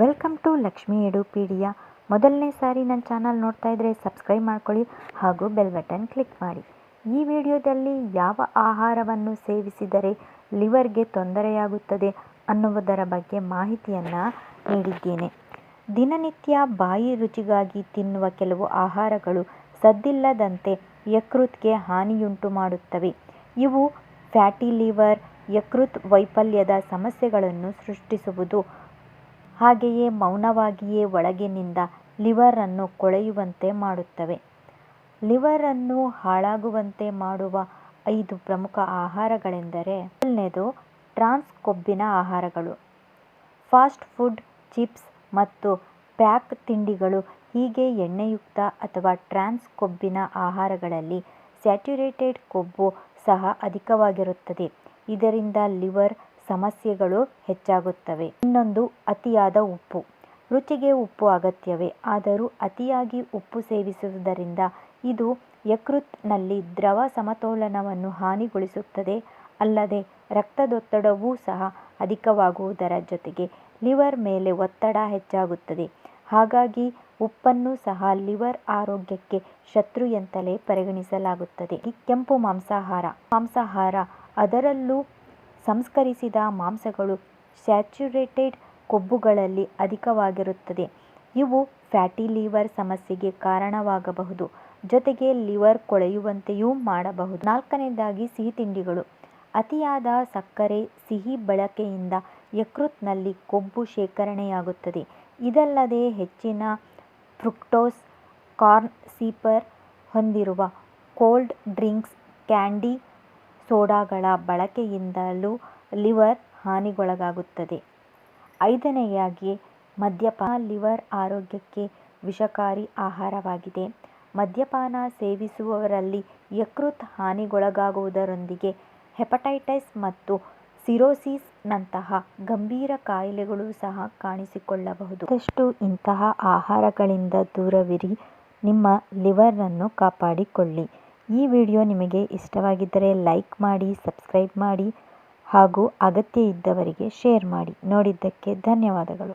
Welcome to Lakshmi ಎಡುಪೀಡಿಯಾ. ಮೊದಲನೇ ಸಾರಿ ನನ್ನ channel ನೋಡ್ತಾ ಇದ್ದರೆ ಸಬ್ಸ್ಕ್ರೈಬ್ ಮಾಡ್ಕೊಳ್ಳಿ ಹಾಗೂ ಬೆಲ್ ಬಟನ್ ಕ್ಲಿಕ್ ಮಾಡಿ. ಈ ವಿಡಿಯೋದಲ್ಲಿ ಯಾವ ಆಹಾರವನ್ನು ಸೇವಿಸಿದರೆ ಲಿವರ್ಗೆ ತೊಂದರೆಯಾಗುತ್ತದೆ ಅನ್ನುವುದರ ಬಗ್ಗೆ ಮಾಹಿತಿಯನ್ನು ನೀಡಿದ್ದೇನೆ. ದಿನನಿತ್ಯ ಬಾಯಿ ರುಚಿಗಾಗಿ ತಿನ್ನುವ ಕೆಲವು ಆಹಾರಗಳು ಸದ್ದಿಲ್ಲದಂತೆ ಯಕೃತ್ಗೆ ಹಾನಿಯುಂಟು ಮಾಡುತ್ತವೆ. ಇವು ಫ್ಯಾಟಿ ಲಿವರ್, ಯಕೃತ್ ವೈಫಲ್ಯದ ಸಮಸ್ಯೆಗಳನ್ನು ಸೃಷ್ಟಿಸುವುದು ಹಾಗೆಯೇ ಮೌನವಾಗಿಯೇ ಒಳಗಿನಿಂದ ಲಿವರನ್ನು ಕೊಳೆಯುವಂತೆ ಮಾಡುತ್ತವೆ. ಲಿವರನ್ನು ಹಾಳಾಗುವಂತೆ ಮಾಡುವ ಐದು ಪ್ರಮುಖ ಆಹಾರಗಳೆಂದರೆ ಮೊದಲನೇದು ಟ್ರಾನ್ಸ್ ಕೊಬ್ಬಿನ ಆಹಾರಗಳು. ಫಾಸ್ಟ್ ಫುಡ್, ಚಿಪ್ಸ್ ಮತ್ತು ಪ್ಯಾಕ್ ತಿಂಡಿಗಳು ಹೀಗೆ ಎಣ್ಣೆಯುಕ್ತ ಅಥವಾ ಟ್ರಾನ್ಸ್ ಕೊಬ್ಬಿನ ಆಹಾರಗಳಲ್ಲಿ ಸ್ಯಾಚುರೇಟೆಡ್ ಕೊಬ್ಬು ಸಹ ಅಧಿಕವಾಗಿರುತ್ತದೆ. ಇದರಿಂದ ಲಿವರ್ ಸಮಸ್ಯೆಗಳು ಹೆಚ್ಚಾಗುತ್ತವೆ. ಇನ್ನೊಂದು, ಅತಿಯಾದ ಉಪ್ಪು. ರುಚಿಗೆ ಉಪ್ಪು ಅಗತ್ಯವೇ. ಆದರೂ ಅತಿಯಾಗಿ ಉಪ್ಪು ಸೇವಿಸುವುದರಿಂದ ಇದು ಯಕೃತ್ನಲ್ಲಿ ದ್ರವ ಸಮತೋಲನವನ್ನು ಹಾನಿಗೊಳಿಸುತ್ತದೆ. ಅಲ್ಲದೆ, ರಕ್ತದೊತ್ತಡವೂ ಸಹ ಅಧಿಕವಾಗುವುದರ ಜೊತೆಗೆ ಲಿವರ್ ಮೇಲೆ ಒತ್ತಡ ಹೆಚ್ಚಾಗುತ್ತದೆ. ಹಾಗಾಗಿ ಉಪ್ಪನ್ನು ಸಹ ಲಿವರ್ ಆರೋಗ್ಯಕ್ಕೆ ಶತ್ರು ಎಂತಲೇ ಪರಿಗಣಿಸಲಾಗುತ್ತದೆ. ಕೆಂಪು ಮಾಂಸಾಹಾರ. ಮಾಂಸಾಹಾರ ಅದರಲ್ಲೂ ಸಂಸ್ಕರಿಸಿದ ಮಾಂಸಗಳು ಸ್ಯಾಚುರೇಟೆಡ್ ಕೊಬ್ಬುಗಳಲ್ಲಿ ಅಧಿಕವಾಗಿರುತ್ತದೆ. ಇವು ಫ್ಯಾಟಿ ಲಿವರ್ ಸಮಸ್ಯೆಗೆ ಕಾರಣವಾಗಬಹುದು. ಜೊತೆಗೆ ಲಿವರ್ ಕೊಳೆಯುವಂತೆಯೂ ಮಾಡಬಹುದು. ನಾಲ್ಕನೇದಾಗಿ ಸಿಹಿ ತಿಂಡಿಗಳು. ಅತಿಯಾದ ಸಕ್ಕರೆ ಸಿಹಿ ಬಳಕೆಯಿಂದ ಯಕೃತ್ನಲ್ಲಿ ಕೊಬ್ಬು ಶೇಖರಣೆಯಾಗುತ್ತದೆ. ಇದಲ್ಲದೆ ಹೆಚ್ಚಿನ ಫ್ರುಕ್ಟೋಸ್, ಕಾರ್ನ್ ಸೀಪರ್ ಹೊಂದಿರುವ ಕೋಲ್ಡ್ ಡ್ರಿಂಕ್ಸ್, ಕ್ಯಾಂಡಿ ಸೋಡಾಗಳ ಬಳಕೆಯಿಂದಲೂ ಲಿವರ್ ಹಾನಿಗೊಳಗಾಗುತ್ತದೆ. ಐದನೆಯಾಗಿ ಮದ್ಯಪಾನ ಲಿವರ್ ಆರೋಗ್ಯಕ್ಕೆ ವಿಷಕಾರಿ ಆಹಾರವಾಗಿದೆ. ಮದ್ಯಪಾನ ಸೇವಿಸುವವರಲ್ಲಿ ಯಕೃತ್ ಹಾನಿಗೊಳಗಾಗುವುದರೊಂದಿಗೆ ಹೆಪಟೈಟಿಸ್ ಮತ್ತು ಸಿರೋಸಿಸ್ ನಂತಹ ಗಂಭೀರ ಕಾಯಿಲೆಗಳು ಸಹ ಕಾಣಿಸಿಕೊಳ್ಳಬಹುದು. ಆದಷ್ಟು ಇಂತಹ ಆಹಾರಗಳಿಂದ ದೂರವಿರಿ. ನಿಮ್ಮ ಲಿವರನ್ನು ಕಾಪಾಡಿಕೊಳ್ಳಿ. ಈ ವಿಡಿಯೋ ನಿಮಗೆ ಇಷ್ಟವಾಗಿದ್ದರೆ ಲೈಕ್ ಮಾಡಿ, ಸಬ್ಸ್ಕ್ರೈಬ್ ಮಾಡಿ ಹಾಗೂ ಅಗತ್ಯ ಇದ್ದವರಿಗೆ ಶೇರ್ ಮಾಡಿ. ನೋಡಿದ್ದಕ್ಕೆ ಧನ್ಯವಾದಗಳು.